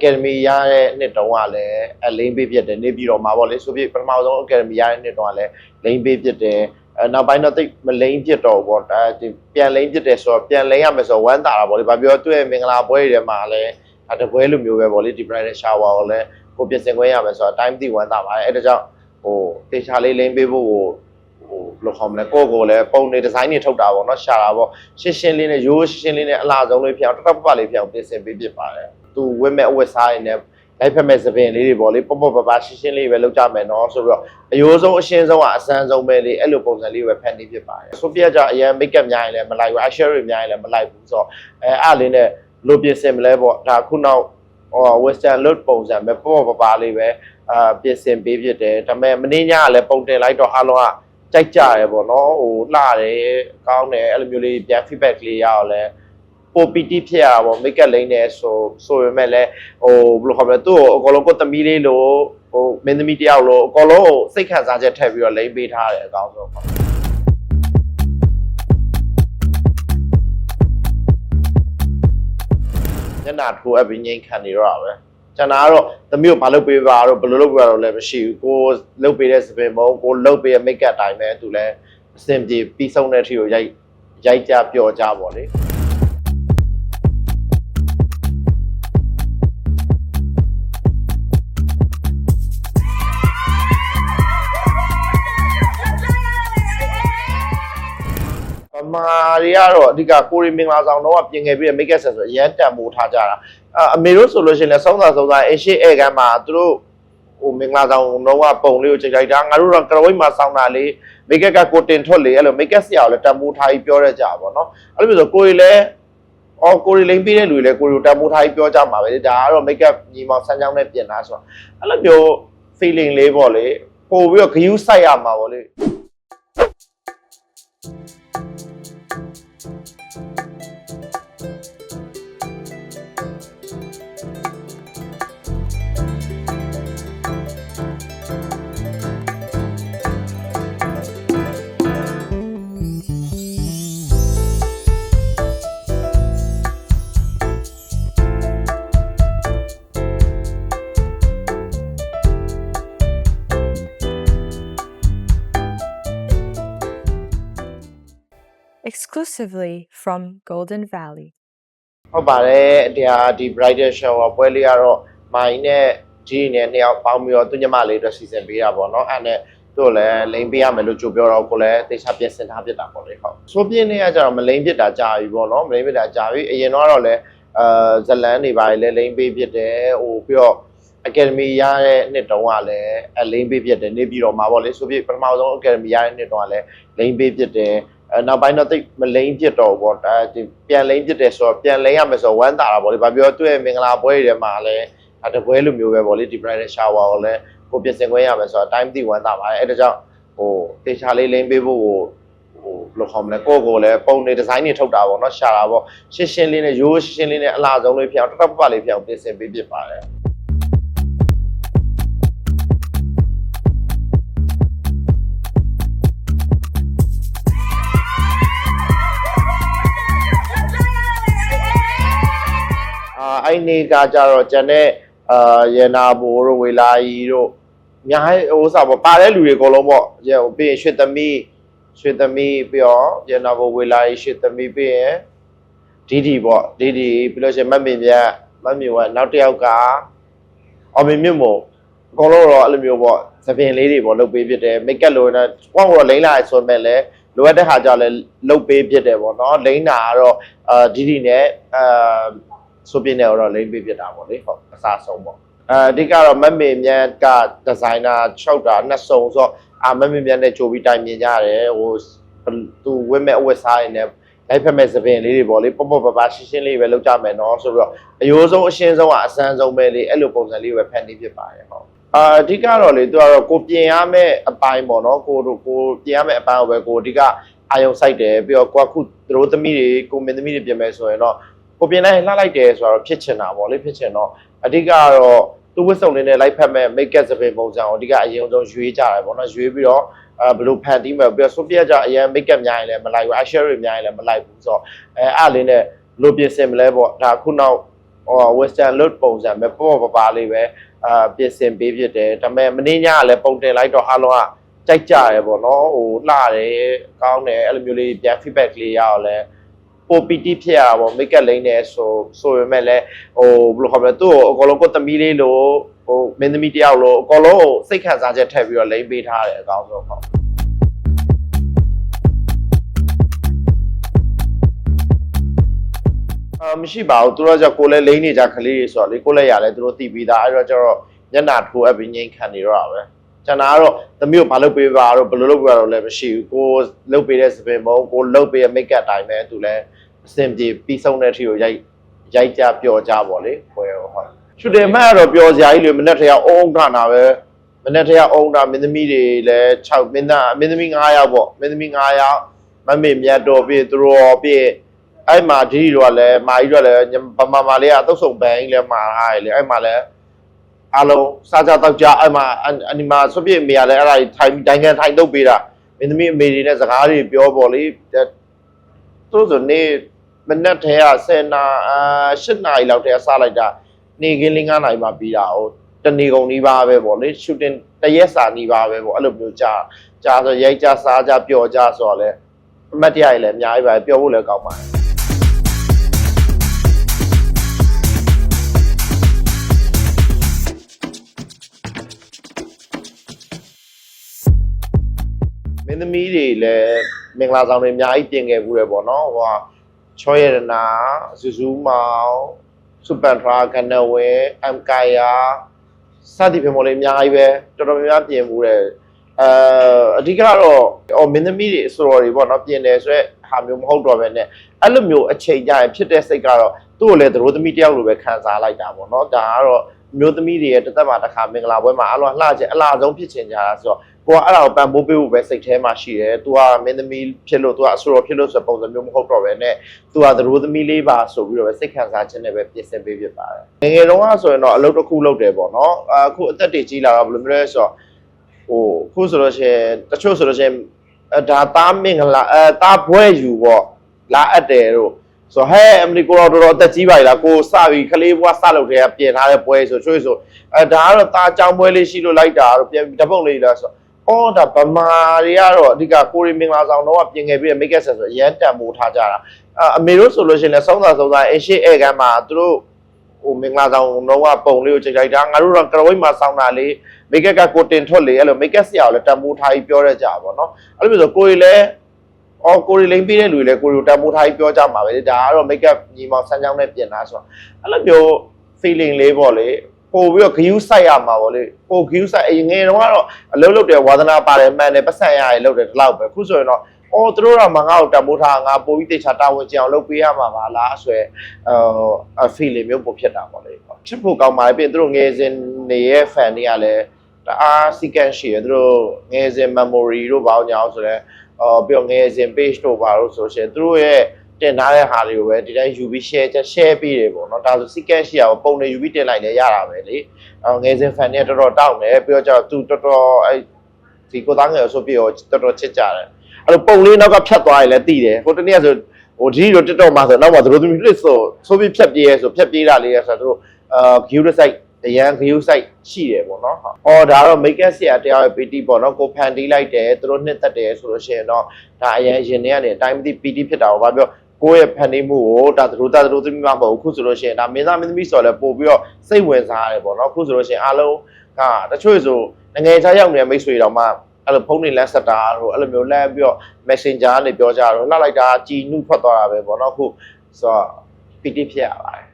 academy ရတဲ့နှစ်တုန်းကလည်းအလိမ့်ပေးဖြစ်တယ်နေပြီးတော့မှာပေါ့လေဆိုပြီးပထမဆုံး academy ရတဲ့နှစ်တုန်းကလည်းလိမ့်ပေးဖြစ်တယ်အဲနောက်ပိုင်းတော့တိတ်မလိမ့်ဖြစ်တော့ဘူးပေါ့ဒါဒီပြန်လိမ့်ဖြစ်တယ်ဆိုတော့ပြန်လိမ့်ရမယ်ဆိုတော့ဝမ်းတာတာပေါ့လေဘာပြောသူ့ရဲ့မင်္ဂလာပွဲတွေထဲမှာလည်းဒါတပွဲလိုမျိုးပဲပေါ့လေဒီ bridal shower ကိုလည်းကိုပြင်ဆင်ခွင့်ရမယ်ဆိုတော့ time တိဝမ်းတာပါတယ်အဲဒါကြောင့်ဟိုတေချာလေးလိမ့်ပေးဖို့ကိုဟိုဘယ်လိုခေါ်မလဲကိုယ့်ကိုယ်လည်းပုံနေဒီဇိုင်းတွေထုတ်တာပေါ့နော်ရှာတာပေါ့ရှင်းရှင်းလေးနဲ့ရိုးရှင်းရှင်းလေးနဲ့အလားဆုံးလေးဖြစ်အောင်တတပပလေးဖြစ်အောင်ပြင်ဆင်ပေးဖြစ်ပါတယ် သူဝတ်မဲ့အဝတ်စားရင်းနဲ့လိုက်ဖက်မဲ့သပင်လေးတွေပေါ့လေပေါ့ပေါ့ပပရှင်းရှင်းလေးပဲလုပ်ကြမယ်နော်ဆိုပြီးတော့အယိုးဆုံးအရှင်းဆုံးကအစမ်းဆုံးပဲလေအဲ့လိုပုံစံလေးပဲဖန်တီးဖြစ်ပါတယ်ဆိုပြကြအရင် make up များရင်လည်းမလိုက်ဘူး eyeshadow တွေများရင်လည်းမလိုက်ဘူးဆိုတော့အဲအားလေးနဲ့လိုပြင်ဆင်မလဲပေါ့ဒါခုနောက်ဟို western look ပုံစံပဲပေါ့ပေါ့ပပလေးပဲအာပြင်ဆင်ပေးဖြစ်တယ်ဒါပေမဲ့မင်းညကလည်းပုံတင်လိုက်တော့အားလုံးကကြိုက်ကြတယ်ပေါ့နော်ဟိုလှတယ်ကောင်းတယ်အဲ့လိုမျိုးလေးပြန် feedback လေးရအောင်လဲ ပိုပီတီဖြစ်ရတာပေါ့မိတ်ကပ်လိမ့်နေဆိုဆိုပေမဲ့လည်းဟိုဘယ်လိုခေါ်မလဲသူ့ကိုအကောင်လုံးကိုသမီးလေးလို့ဟိုမင်းသမီးတယောက်လို့အကောင်လုံးကိုစိတ်ခံစားချက်ထည့်ပြီးတော့လိမ့်ပေးထားတယ်အကောင်းဆုံးပေါ့ညနာထိုးအပ်ပြီးငိမ့်ခံနေတော့တာပဲကျွန်တော်ကတော့သမီးကိုမလုပ်ပေးပါတော့ဘယ်လိုလုပ်ပြတော့လည်းမရှိဘူးကိုလုပ်ပေးတဲ့စပင်မုံကိုလုပ်ပေးတဲ့မိတ်ကပ်တိုင်းပဲသူလည်းအဆင်ပြေပြီးဆုံးတဲ့အထိကိုရိုက်ရိုက်ကြပျော်ကြပါလေ မာတွေကတော့အဓိကကိုရီမင်္ဂလာဆောင်တော့ပြင်ခဲ့ပြီးတဲ့ make up set ဆိုအရန်တန်မိုးထားကြတာအအမေတို့ဆိုလို့ရှိရင်လည်းစောင်းသာစောင်းသာအရှိအဲကမ်းမှာသူတို့ဟိုမင်္ဂလာဆောင်တော့ပုံလေးကိုချိန်လိုက်တာငါတို့တော့ကရဝိတ်မှာစောင်းတာလေး make up ကကိုတင်ထွက်လေအဲ့လို make up ဆရာကိုလည်းတန်မိုးထားပြီးပြောရကြပါဘောเนาะအဲ့လိုမျိုးဆိုကိုရီလည်းအော်ကိုရီလိမ့်ပေးတဲ့လူတွေလည်းကိုရီကိုတန်မိုးထားပြီးပြောကြမှာပဲလေဒါကတော့ make up ညီမောင်ဆန်းချောင်းနဲ့ပြင်တာဆိုတော့အဲ့လိုမျိုး feeling လေးပေါ့လေပို့ပြီးတော့ဂယူးဆိုင်ရမှာပေါ့လေ exclusively from Golden Valley. ဟုတ်ပါတယ်တရားဒီ bridal shower ပွဲလေးကတော့မိုင်းနဲ့ဂျီနဲ့နှစ်ယောက်ပေါင်းပြီးတော့သူညမလေးအတွက်စီစဉ်ပေးတာပေါ့နော်အဲ့နဲ့သူ့ကိုလည်းလိန်ပေးရမယ်လို့ကြိုပြောတော့ကိုလည်းတေချာပြင်ဆင်ထားပြစ်တာပေါ့လေဟုတ်ဆိုပြင်းနေကကျတော့မလိန်ပြစ်တာကြာပြီပေါ့နော်မလိန်ပြစ်တာကြာပြီအရင်တော့လည်းအာဇလန်းတွေပါလေလိန်ပေးပြစ်တယ်ဟိုပြီးတော့ academy ရတဲ့နှစ်တုန်းကလည်းအလိန်ပေးပြစ်တယ်နေပြီးတော့မှာပေါ့လေဆိုပြီးပထမဆုံး academy ရတဲ့နှစ်တုန်းကလည်းလိန်ပေးပြစ်တယ် အဲနောက်ပိုင်းတော့တိတ်မလိန်ဖြစ်တော့ဘူးပေါ့ဒါဒီပြန်လိန်ဖြစ်တယ်ဆိုတော့ပြန်လိန်ရမယ်ဆိုတော့ဝမ်းတာတာပေါ့လေဘာပြောသူ့ရဲ့မင်္ဂလာပွဲတွေထဲမှာလည်းဒါတပွဲလိုမျိုးပဲပေါ့လေဒီ bridal shower ကိုလည်းကိုပြင်ဆင်ခွင့်ရမယ်ဆိုတော့ time တိဝမ်းတာပါတယ်အဲဒါကြောင့်ဟိုတေချာလေးလိန်ပေးဖို့ကိုဟိုဘယ်လိုခေါ်မလဲကိုယ့်ကိုယ်လည်းပုံနေဒီဇိုင်းတွေထုတ်တာပေါ့နော်ရှာတာပေါ့ရှင်းရှင်းလေးနဲ့ရိုးရှင်းရှင်းလေးနဲ့အလားဆုံးလေးဖြစ်အောင်တတပပလေးဖြစ်အောင်ပြင်ဆင်ပေးဖြစ်ပါတယ် အာအဲ့နေကကြတော့ကျန်တဲ့အာရနာဘိုးတို့ဝေလာကြီးတို့အများကြီးဟိုစားပေါ့ပါတဲ့လူတွေအကုန်လုံးပေါ့ရဟိုပြီးရင်ရွှေသမီးရွှေသမီးပြီးတော့ရနာဘိုးဝေလာကြီးရွှေသမီးပြီးရင်ဒီဒီပေါ့ဒီဒီပြီးလို့ရှိရင်မတ်မင်မြတ်မတ်မြင်ကနောက်တစ်ယောက်ကအော်မင်မြတ်မို့အကုန်လုံးတော့အဲ့လိုမျိုးပေါ့သပင်လေးတွေပေါ့လုပ်ပေးဖြစ်တယ်မိတ်ကပ်လိုနေဝေါတော့လိမ့်လာဆိုမဲ့လည်းလိုအပ်တဲ့ဟာကြောင့်လည်းလုပ်ပေးဖြစ်တယ်ပေါ့နော်လိမ့်တာကတော့အာဒီဒီနဲ့အာ ဆိုပြင်းနေတော့လိမ့်ပေးပြတာပေါ့လေဟုတ်အစားဆုံးပေါ့အဲအဓိကတော့မက်မေမြတ်ကဒီဇိုင်နာ6တာနှစ်စုံဆိုတော့အာမက်မေမြတ်နဲ့ကြိုပြီးတိုင်မြင်ကြတယ်ဟိုသူဝက်မဲ့အဝက်စားရင်းနဲ့လိုက်ဖက်မဲ့သပင်လေးတွေပေါ့လေပေါ့ပေါ့ပပရှင်းရှင်းလေးပဲလုပ်ကြမယ်နော်ဆိုပြီးတော့အယိုးဆုံးအရှင်းဆုံးကအစမ်းဆုံးပဲလေအဲ့လိုပုံစံလေးပဲဖန်တီးဖြစ်ပါတယ်ဟုတ်အာအဓိကတော့လေသူကတော့ကိုပြင်ရမယ့်အပိုင်းပေါ့နော်ကိုတို့ကိုပြင်ရမယ့်အပိုင်းကိုပဲကိုအဓိကအာယုံစိုက်တယ်ပြီးတော့ကိုကခုသူတို့သမီးတွေကိုမင်းသမီးတွေပြင်မယ်ဆိုရင်တော့ ကိုပြင်လိုက်လှလိုက်တယ်ဆိုတော့ဖြစ်ချင်တာပေါ့လေဖြစ်ချင်တော့အဓိကကတော့သူ့ဝတ်စုံလေးနဲ့လိုက်ဖက်မဲ့ make up စပင်ပုံစံကိုအဓိကအရင်ဆုံးရွေးကြတယ်ပေါ့နော်ရွေးပြီးတော့အဲဘယ်လိုဖန်တီးမယ်ပြီးတော့ဆိုပြကြအရင် make up များရင်လည်းမလိုက်ဘူး eyeshadow တွေများရင်လည်းမလိုက်ဘူးဆိုတော့အဲအားလေးနဲ့ဘယ်လိုပြင်ဆင်မလဲပေါ့ဒါခုနောက်ဟို western look ပုံစံပဲပေါ့ပေါ့ပါပါလေးပဲအာပြင်ဆင်ပေးဖြစ်တယ်ဒါပေမဲ့မင်းညကလည်းပုံတင်လိုက်တော့အားလုံးကကြိုက်ကြတယ်ပေါ့နော်ဟိုလှတယ်ကောင်းတယ်အဲ့လိုမျိုးလေးပြန် feedback လေးရအောင်လဲ ပိုပီတီဖြစ်ရတာပေါ့ make up လိမ့်နေဆိုဆိုပေမဲ့လည်းဟိုဘယ်လိုခေါ်မလဲသူ့ကိုအကောင်လုံးကိုသမီးလေးလို့ဟိုမင်းသမီးတယောက်လို့အကောင်လုံးကိုစိတ်ခံစားချက်ထည့်ပြီးတော့လိမ့်ပေးထားတယ်အကောင်းဆုံးဟုတ်အာမရှိပါဘူးသူတို့ကကိုယ်လည်းလိမ့်နေကြကလေးတွေဆိုတော့လေကိုယ်လည်းရတယ်သူတို့သိပြီးသားအဲ့တော့ကျတော့ညနာထိုးအပ်ပြီးငိမ့်ခံနေတော့တာပဲ ကျွန်တော်ကတော့သမီးကိုမလုပ်ပေးပါတော့ဘယ်လိုလုပ်ပြတော့လည်းမရှိဘူးကိုလုပ်ပေးတဲ့စပင်မုံကိုလုပ်ပေးတဲ့ make up တိုင်းပဲသူလည်းအဆင်ပြေပြီးဆုံးတဲ့အထိကိုရိုက်ရိုက်ကြပျော်ကြပါလေခွဲဟုတ်ရှူတယ်မှတ်တော့ပျော်စရာကြီးလေမနေ့တည်းကအုံးခနာပဲမနေ့တည်းကအုံးတာမင်းသမီးတွေလည်း6မင်းသားမင်းသမီး9ယောက်ပေါ့မင်းသမီး9ယောက်မမေမြတ်တော်ပြည့်သူတော်ပြည့်အဲ့မှာဒီတော့လည်းမာကြီးတော့လည်းဗမာမာလေးကအတုပ်ဆုံဘန်းကြီးလည်းမှာထားတယ်လေအဲ့မှာလည်း အားလုံးစားကြတော့ကြအဲ့မှာအနီမာဆွပြည့်အမေကလည်းအဲ့ဒါကြီးထိုင်ဒိုင်ငံထိုင်တုပ်ပေးတာမင်းသမီးအမေတွေနဲ့စကားတွေပြောပေါ်လေသူဆိုနေမနေ့ထဲက10နာအာ8နာရီလောက်တည်းစားလိုက်တာနေကင်းလေး9နာရီမှပြီးတာဟိုတနေကုန်နီးပါးပဲပေါ့လေရှူတင်တရက်စာနီးပါးပဲပေါ့အဲ့လိုမျိုးကြာကြာဆိုရိုက်ကြစားကြပျော်ကြဆိုတော့လေအမတ်တရားကြီးလည်းအများကြီးပါပျော်ဖို့လည်းကောင်းပါတယ် င်းသမီးတွေလည်းမင်္ဂလာဆောင်တွေအများကြီးပြင်ခဲ့ဘူးတယ်ပေါ့နော်ဟိုဟာချောရတနာဇူဇူးမောင်စူပန်ထရာကနဝဲအမ်ကာယာစသည်ဖြင့်မို့လေအများကြီးပဲတော်တော်များများပြင်ဘူးတယ်အဲအဓိကတော့အော်မင်းသမီးတွေအစော်တွေပေါ့နော်ပြင်တယ်ဆိုရက်ဟာမျိုးမဟုတ်တော့ပဲနဲ့အဲ့လိုမျိုးအချိန်ကြရင်ဖြစ်တဲ့စိတ်ကတော့သူ့ကိုလည်းသရိုးသမီးတယောက်လိုပဲခံစားလိုက်တာပေါ့နော်ဒါကတော့မျိုးသမီးတွေရဲ့တစ်သက်မှာတစ်ခါမင်္ဂလာပွဲမှာအလောလှချင်အလားဆုံးဖြစ်ချင်ကြတာဆိုတော့ ကိုကအဲ့ဒါကိုပံ့ပိုးပေးဖို့ပဲစိတ်ထဲမှာရှိတယ်။ तू ကမင်းသမီးဖြစ်လို့ तू ကအဆိုတော်ဖြစ်လို့ဆိုပုံစံမျိုးမဟုတ်တော့ပဲနဲ့ तू ကသရိုးသမီးလေးပါဆိုပြီးတော့ပဲစိတ်ခံစားခြင်းနဲ့ပဲပြင်ဆင်ပေးဖြစ်ပါတယ်။ငယ်ငယ်တုန်းကဆိုရင်တော့အလုပ်တစ်ခုလုပ်တယ်ပေါ့နော်။အခုအသက်တွေကြီးလာတော့ဘယ်လိုမျိုးလဲဆိုတော့ဟိုခုဆိုလို့ရှိရင်တချို့ဆိုလို့ရှိရင်အဒါသားမင်္ဂလာအဲသားဘွဲယူပေါ့လာအပ်တယ်တို့ဆိုဟဲ့အမလီကိုတော့တော်တော်အသက်ကြီးပါလားကိုစပြီးခလေးဘွားစလုပ်တဲ့ကပြင်ထားတဲ့ပွဲဆိုချွေးဆိုအဲဒါကတော့သားကြောင်ပွဲလေးရှိလို့လိုက်တာတို့ပြန်ဓပုတ်လေးလားဆို အော်ဒါဗမာတွေကတော့အဓိကကိုရီမင်္ဂလာဆောင်တော့ပြင်ခဲ့ပြီးတဲ့ make up set ဆိုရန်တန်မိုးထားကြတာအအမေတို့ဆိုလို့ရှိရင်လည်းစောင်းစာစောင်းစာအရှိဧကန်မှာသူတို့ဟိုမင်္ဂလာဆောင်တော့ကပုံလေးကိုချိန်လိုက်တာငါတို့တော့ကရဝိတ်မှာစောင်းတာလေး make up ကကိုတင်ထွက်လေအဲ့လို make up ဆရာကိုလည်းတန်မိုးထားပြီးပြောရကြပါဘောနော်အဲ့လိုမျိုးဆိုကိုရီလည်းအော်ကိုရီလိမ့်ပြီးတဲ့လူတွေလည်းကိုရီကိုတန်မိုးထားပြီးပြောကြမှာပဲလေဒါကတော့ make up ညီမောင်ဆန်းချောင်းနဲ့ပြင်တာဆိုတော့အဲ့လိုမျိုး feeling လေးပေါ့လေ ပို့ပြီးတော့ view site ရမှာပေါ့လေပို့ view site အရင်ငယ်တော့ကတော့အလုပ်လုပ်တယ်ဝါသနာပါတယ်မှန်တယ်ပတ်စံရရလုပ်တယ်ဒီလောက်ပဲခုဆိုရင်တော့အော်သူတို့ကမငါ့ကိုတံမိုးထားငါပို့ပြီးတေချာတာဝန်ကျအောင်လုပ်ပေးရမှာပါလားဆိုရယ်အ feeling မျိုးပို့ဖြစ်တာပေါ့လေချစ်ဖို့ကောင်းပါလေပြင်သူတို့ငယ်စဉ်နေရဲ့ fan တွေကလည်းတအား sequence ရှိတယ်သူတို့ငယ်စဉ် memory တို့ဘာလို့ညာအောင်ဆိုတော့အော်ပြီးတော့ငယ်စဉ် page တို့ဘာလို့ဆိုရှင်သူတို့ရဲ့ တင်ထားတဲ့ဟာတွေကိုပဲဒီတိုင်းယူပြီး share ချက် share ပေးတယ်ပေါ့နော်ဒါဆို sequence ရှိအောင်ပုံတွေယူပြီးတင်လိုက်လဲရတာပဲလေအော်ငယ်စဉ် fan တွေတော်တော်တောက်တယ်ပြီးတော့ကျတော့သူတော်တော်အဲဒီကိုသားငယ်ဆိုပြီးတော့တော်တော်ချစ်ကြတယ်အဲ့လိုပုံလေးနောက်ကဖြတ်သွားရင်လည်းတည်တယ်ဟိုတနေ့ကဆိုဟိုဒီလို TikTok မှာဆိုနောက်မှာသူတို့သူဆိုဆိုပြီးဖြတ်ပြေးရဲဆိုဖြတ်ပြေးတာလေးရဆိုတော့သူတို့အာ view site အရန် view site ရှိတယ်ပေါ့နော်။အော်ဒါတော့ make up ဆရာတရားရဲ့ PT ပေါ့နော်။ကိုဖန်တီးလိုက်တယ်သူတို့နှစ်သက်တယ်ဆိုလို့ရှိရင်တော့ဒါအရန်ရင်ထဲကနေအတိုင်းမသိ PT ဖြစ်တာကိုဘာပြော ကိုယ့်ရဲ့ဖန်တီးမှုကိုဒါသူတို့ဒါသူတို့သမီးမမဟုတ်ဘူးခုဆိုလို့ရှိရင်ဒါမင်းသားမင်းသမီးဆိုတော့လည်းပို့ပြီးတော့စိတ်ဝင်စားရတယ်ပေါ့နော်။ခုဆိုလို့ရှိရင်အားလုံးကတချို့ဆိုငယ်ချာရောက်နေတဲ့မိတ်ဆွေတော်မှအဲ့လိုဖုန်းတွေလမ်းဆက်တာတို့အဲ့လိုမျိုးလမ်းပြီးတော့ Messenger ကနေပြောကြတော့လှလိုက်တာကြည်နုထွက်သွားတာပဲပေါ့နော်ခုဆိုတော့ PT ဖြစ်ရပါတယ်